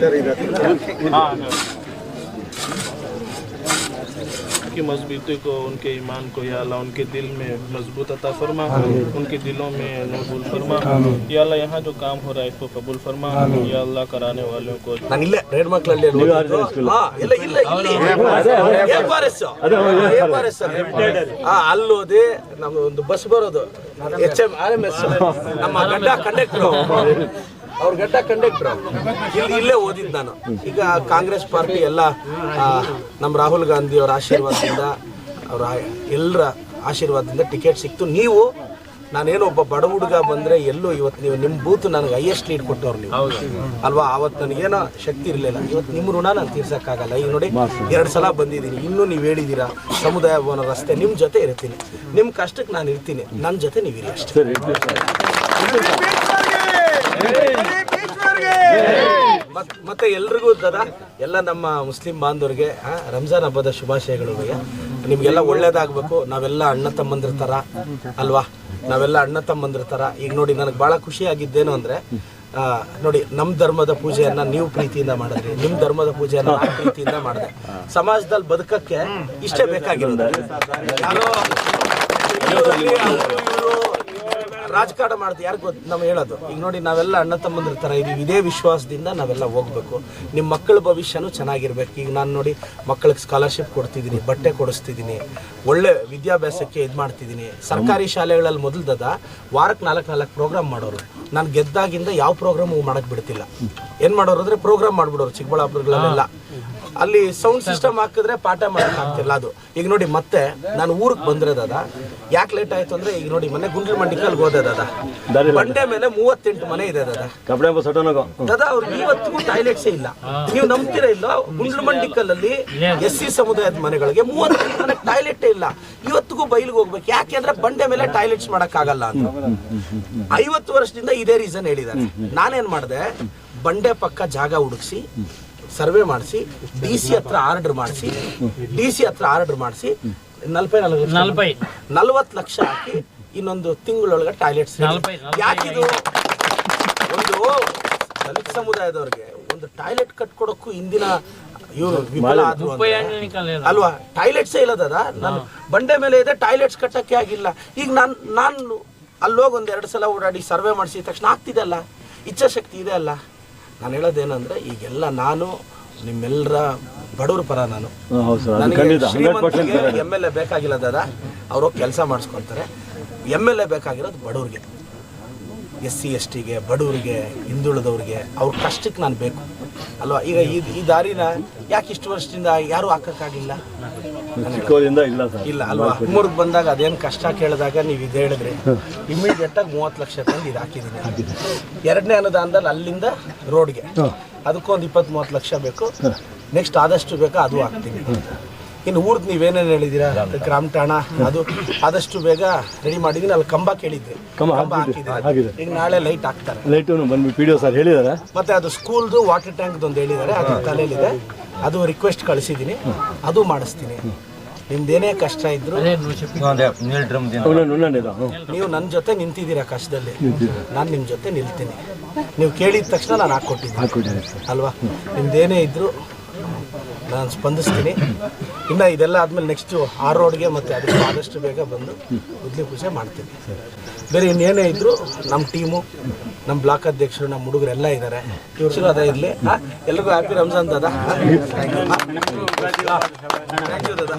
Sir की मजबूती को उनके ईमान को या अल्लाह उनके दिल में मजबूत अता फरमा उनके दिलों में नबूल फरमा या अल्लाह यहाँ जो काम हो रहा है इसको कबूल फरमा या अल्लाह कराने वालों को ನಾನು ಇಲ್ಲೇ ರೇಡ್ ಮಕ್ಕಳಲ್ಲಿ ಇಲ್ಲ ಇಲ್ಲ ಇಲ್ಲಿ AFRS. AFRS ಅಲ್ಲಿ. ಆ, ಅಲ್ಲಿ ಹೋದೆ ನಮ್ದು ಒಂದು ಬಸ್ ಬರೋದು H M R M S ನಮ್ಮ ಗಡ್ಡ ಕಂಡಕ್ಟರ್ ಅವ್ರ ಗಡ್ಡ ಕಂಡಕ್ಟರ್. ಇಲ್ಲಿ ಇಲ್ಲೇ ಓದಿದ್ದು ನಾನು. ಈಗ ಕಾಂಗ್ರೆಸ್ ಪಾರ್ಟಿ ಎಲ್ಲ ನಮ್ಮ ರಾಹುಲ್ ಗಾಂಧಿ ಅವರ ಆಶೀರ್ವಾದದಿಂದ ಅವರ ಎಲ್ಲರ ಆಶೀರ್ವಾದದಿಂದ ಟಿಕೆಟ್ ಸಿಕ್ತು. ನೀವು ನಾನೇನೋ ಒಬ್ಬ ಬಡ ಹುಡುಗ ಬಂದ್ರೆ ಎಲ್ಲೂ ಇವತ್ತು ನೀವು ನಿಮ್ಮ ಬೂತ್ ನನಗೆ ಹೈಯೆಸ್ಟ್ ಲೀಡ್ ಕೊಟ್ಟವ್ರು ನೀವು. ಅಲ್ವಾ? ಅವತ್ತು ನನಗೇನೋ ಶಕ್ತಿ ಇರಲಿಲ್ಲ. ಇವತ್ತು ನಿಮ್ಮ ಋಣ ನಾನು ತೀರ್ಸಕ್ಕಾಗಲ್ಲ. ಈಗ ನೋಡಿ ಎರಡು ಸಲ ಬಂದಿದ್ದೀನಿ. ಇನ್ನೂ ನೀವು ಹೇಳಿದ್ದೀರಾ ಸಮುದಾಯ ಭವನ ರಸ್ತೆ ನಿಮ್ಮ ಜೊತೆ ಇರ್ತೀನಿ. ನಿಮ್ಮ ಕಷ್ಟಕ್ಕೆ ನಾನು ಇರ್ತೀನಿ. ನನ್ನ ಜೊತೆ ನೀವು ಇರಿ ಅಷ್ಟೇ. ಮತ್ತೆ ಎಲ್ರಿಗೂ ದಾದ, ಎಲ್ಲ ನಮ್ಮ ಮುಸ್ಲಿಂ ಬಾಂಧವರಿಗೆ ರಂಜಾನ್ ಹಬ್ಬದ ಶುಭಾಶಯಗಳು ನಿಮಗೆಲ್ಲ ಒಳ್ಳೇದಾಗಬೇಕು. ನಾವೆಲ್ಲ ಅಣ್ಣ ತಮ್ಮಂದಿರ್ತಾರ ಅಲ್ವಾ? ನಾವೆಲ್ಲ ಅಣ್ಣ ತಮ್ಮಂದಿರ್ತಾರ ಈಗ ನೋಡಿ, ನನಗೆ ಭಾಳ ಖುಷಿ ಆಗಿದ್ದೇನು ಅಂದರೆ ನೋಡಿ ನಮ್ಮ ಧರ್ಮದ ಪೂಜೆಯನ್ನ ನೀವು ಪ್ರೀತಿಯಿಂದ ಮಾಡಿದ್ರಿ. ನಿಮ್ಮ ಧರ್ಮದ ಪೂಜೆಯನ್ನ ನಾನು ಪ್ರೀತಿಯಿಂದ ಮಾಡಿದೆ. ಸಮಾಜದಲ್ಲಿ ಬದುಕಕ್ಕೆ ಇಷ್ಟೇ ಬೇಕಾಗಿರೋದು ಯಾರೋ ಊರಲ್ಲಿ ಅವ್ರು ಇವ್ರು ರಾಜಕಾರಣ ಮಾಡ್ತೀವಿ ಯಾರು ಗೊತ್ತು ನಾವು ಹೇಳೋದು. ಈಗ ನೋಡಿ, ನಾವೆಲ್ಲ ಅಣ್ಣ ತಮ್ಮಂದ್ರ ಥರ ಇದೀವಿ. ಇದೇ ವಿಶ್ವಾಸದಿಂದ ನಾವೆಲ್ಲ ಹೋಗ್ಬೇಕು. ನಿಮ್ಮ ಮಕ್ಕಳ ಭವಿಷ್ಯನೂ ಚೆನ್ನಾಗಿರ್ಬೇಕು. ಈಗ ನಾನು ನೋಡಿ, ಮಕ್ಕಳಿಗೆ ಸ್ಕಾಲರ್ಶಿಪ್ ಕೊಡ್ತಿದ್ದೀನಿ ಬಟ್ಟೆ ಕೊಡಿಸ್ತಿದ್ದೀನಿ ಒಳ್ಳೆ ವಿದ್ಯಾಭ್ಯಾಸಕ್ಕೆ ಇದು ಮಾಡ್ತಿದ್ದೀನಿ ಸರ್ಕಾರಿ ಶಾಲೆಗಳಲ್ಲಿ ಮೊದಲ್ದದ ವಾರಕ್ಕೆ ನಾಲ್ಕು ನಾಲ್ಕು ಪ್ರೋಗ್ರಾಮ್ ಮಾಡೋರು. ನಾನು ಗೆದ್ದಾಗಿಂದ ಯಾವ ಪ್ರೋಗ್ರಾಮು ಮಾಡಕ್ಕೆ ಬಿಡ್ತಿಲ್ಲ. ಏನು ಮಾಡೋರು ಅಂದರೆ ಪ್ರೋಗ್ರಾಮ್ ಮಾಡಿಬಿಡೋರು, ಚಿಕ್ಕಬಳ್ಳಾಪುರಗಳಲ್ಲೆಲ್ಲ. ಅಲ್ಲಿ ಸೌಂಡ್ ಸಿಸ್ಟಮ್ ಹಾಕಿದ್ರೆ ಪಾಠ ಮಾಡಕ್ ಆಗ್ತಿಲ್ಲ ಅದು. ಈಗ ನೋಡಿ ಮತ್ತೆ ನಾನು ಊರಿಗೆ ಬಂದ್ರೆ ದಾದ ಯಾಕೆ ಲೇಟ್ ಆಯ್ತು ಅಂದ್ರೆ ಈಗ ನೋಡಿ ಮನೆ ಗುಂಡ್ಲ ಮಂಡಿಕಲ್ ಹೋದೆ ದಾದ. ಬಂಡೆ ಮೇಲೆ ಮೂವತ್ತೆಂಟು ಮನೆ ಇದೆ ದಾದ. ದಾದ ಅವ್ರಿಗೆ ಇವತ್ತಿಗೂ ಟಾಯ್ಲೆಟ್ಸೇ ಇಲ್ಲ. ನೀವು ನಂಬ್ತೀರಾ ಇಲ್ಲ ಗುಂಡ್ಲ ಮಂಡಿಕಲ್ ಅಲ್ಲಿ ಎಸ್ ಸಿ ಸಮುದಾಯದ ಮನೆಗಳಿಗೆ ಮೂವತ್ತೆಂಟು ಮನೆ ಟಾಯ್ಲೆಟ್ ಇಲ್ಲ. ಇವತ್ತಿಗೂ ಬೈಲಿಗೆ ಹೋಗ್ಬೇಕು. ಯಾಕೆ ಅಂದ್ರೆ ಬಂಡೆ ಮೇಲೆ ಟಾಯ್ಲೆಟ್ಸ್ ಮಾಡಕ್ ಆಗಲ್ಲ ಅಂತ. ಐವತ್ತು ವರ್ಷದಿಂದ ಇದೇ ರೀಸನ್ ಹೇಳಿದ್ದಾರೆ. ನಾನೇನ್ ಮಾಡಿದೆ? ಬಂಡೆ ಪಕ್ಕ ಜಾಗ ಹುಡುಕ್ಸಿ ಸರ್ವೆ ಮಾಡಿಸಿ ಡಿ ಸಿ ಹತ್ರ ಆರ್ಡರ್ ಮಾಡಿಸಿ ಡಿ ಸಿ ಹತ್ರ ಆರ್ಡರ್ ಮಾಡಿಸಿ ನಲ್ವೈ ನಲ್ವೈ ನಲ್ವತ್ತು ಲಕ್ಷ ಹಾಕಿ ಇನ್ನೊಂದು ತಿಂಗಳೊಳಗೆ ಟಾಯ್ಲೆಟ್ಸ್ ಯಾಕಿದು? ಒಂದು ದಲಿತ ಸಮುದಾಯದವ್ರಿಗೆ ಒಂದು ಟಾಯ್ಲೆಟ್ ಕಟ್ಕೊಡಕ್ಕೂ ಇಂದಿನ ಇವರು ವಿಫಲ ಆದ್ರು ಅಂದ್ರೆ. ಅಲ್ವಾ? ಟಾಯ್ಲೆಟ್ಸೇ ಇಲ್ಲದದ? ನಾನು ಬಂಡೆ ಮೇಲೆ ಇದೆ ಟಾಯ್ಲೆಟ್ಸ್ ಕಟ್ಟಕ್ಕೆ ಆಗಿಲ್ಲ. ಈಗ ನಾನು ನಾನು ಅಲ್ಲೋಗಿ ಒಂದು ಎರಡು ಸಲ ಓಡಾಡಿ ಸರ್ವೆ ಮಾಡಿಸಿದ ತಕ್ಷಣ ಆಗ್ತಿದೆ ಅಲ್ಲ? ಇಚ್ಛಾಶಕ್ತಿ ಇದೆ ಅಲ್ಲ? ನಾನು ಹೇಳೋದೇನಂದ್ರೆ ಈಗೆಲ್ಲ ನಾನು ನಿಮ್ಮೆಲ್ಲರ ಬಡವ್ರ ಪರ ನಾನು. ಎಂ ಎಲ್ ಎ ಬೇಕಾಗಿಲ್ಲ ದಾದಾ ಅವರು ಕೆಲಸ ಮಾಡಿಸ್ಕೊಳ್ತಾರೆ ಎಂ ಎಲ್ ಎ ಬೇಕಾಗಿರೋದು ಬಡವ್ರಿಗೆ. ಎಸ್ ಸಿ ಎಸ್ ಟಿಗೆ ಬಡವರಿಗೆ ಹಿಂದುಳಿದವ್ರಿಗೆ ಅವ್ರ ಕಷ್ಟಕ್ಕೆ ನಾನು ಬೇಕು. ಅಲ್ವಾ? ಈಗ ಈ ಈ ದಾರಿನ ಯಾಕೆ ಇಷ್ಟು ವರ್ಷದಿಂದ ಯಾರೂ ಹಾಕಕ್ಕಾಗಿಲ್ಲ? ಇಲ್ಲ ಅಲ್ವಾ? ಮೂರ್ಗೆ ಬಂದಾಗ ಅದೇನು ಕಷ್ಟ ಕೇಳಿದಾಗ ನೀವು ಇದು ಹೇಳಿದ್ರಿ. ಇಮಿಡಿಯೇಟ್ ಆಗಿ ಮೂವತ್ತು ಲಕ್ಷ ತಂದು ಇದು ಹಾಕಿದ್ದೀನಿ ಎರಡನೇ ಅನುದಾನದಲ್ಲಿ ಅಲ್ಲಿಂದ ರೋಡ್ಗೆ. ಅದಕ್ಕೊಂದು ಇಪ್ಪತ್ತು ಮೂವತ್ತು ಲಕ್ಷ ಬೇಕು. ನೆಕ್ಸ್ಟ್ ಆದಷ್ಟು ಬೇಕಾ ಅದು ಹಾಕ್ತೀನಿ. ಇನ್ನು ಊರ್ದು ನೀವೇನೇನು ಹೇಳಿದ್ದೀರಾ ಗ್ರಾಮ ಠಾಣ ಅದು ಆದಷ್ಟು ಬೇಗ ರೆಡಿ ಮಾಡಿದ್ದೀನಿ ಅಲ್ಲಿ ಕಂಬ ಕೇಳಿದ್ದೆ. ಕಂಬ. ಈಗ ನಾಳೆ ಲೈಟ್ ಹಾಕ್ತಾರೆ. ಲೈಟು ಬಂದ್ಬಿಟ್ಟು ಪಿ ಡಿ ಸರ್ ಹೇಳಿದ್ದಾರೆ ಮತ್ತೆ ಅದು ಸ್ಕೂಲ್ದು ವಾಟರ್ ಟ್ಯಾಂಕ್ದು ಒಂದು ಹೇಳಿದ್ದಾರೆ ಅದು ತಲೆಯಲ್ಲಿದೆ ಅದು ರಿಕ್ವೆಸ್ಟ್ ಕಳಿಸಿದ್ದೀನಿ. ಅದು ಮಾಡಿಸ್ತೀನಿ. ನಿಮ್ದೇನೇ ಕಷ್ಟ ಇದ್ರು ನೀವು ನನ್ನ ಜೊತೆ ನಿಂತಿದ್ದೀರಾ ಕಷ್ಟದಲ್ಲಿ? ನಾನು ನಿಮ್ಮ ಜೊತೆ ನಿಲ್ತೀನಿ. ನೀವು ಕೇಳಿದ ತಕ್ಷಣ ನಾನು ಹಾಕ್ಕೊಟ್ಟಿದ್ದೀನಿ. ಅಲ್ವಾ? ನಿಮ್ದೇನೇ ಇದ್ರು ನಾನು ಸ್ಪಂದಿಸ್ತೀನಿ. ಇನ್ನು ಇದೆಲ್ಲ ಆದಮೇಲೆ ನೆಕ್ಸ್ಟು ಆರ್ ರೋಡ್ಗೆ ಮತ್ತು ಅದಕ್ಕೆ ಆದಷ್ಟು ಬೇಗ ಬಂದು ಉದ್ಲಿ ಪೂಜೆ ಮಾಡ್ತೀನಿ. ಬೇರೆ ಇನ್ನೇನೇ ಇದ್ದರೂ ನಮ್ಮ ಟೀಮು ನಮ್ಮ ಬ್ಲಾಕ್ ಅಧ್ಯಕ್ಷರು ನಮ್ಮ ಹುಡುಗರೆಲ್ಲ ಇದ್ದಾರೆ ಇವರು ಅದ ಇರಲಿ. ಎಲ್ರಿಗೂ ಹ್ಯಾಪಿ ರಂಜಾನ್ ದಾದಾ. Thank you Dada.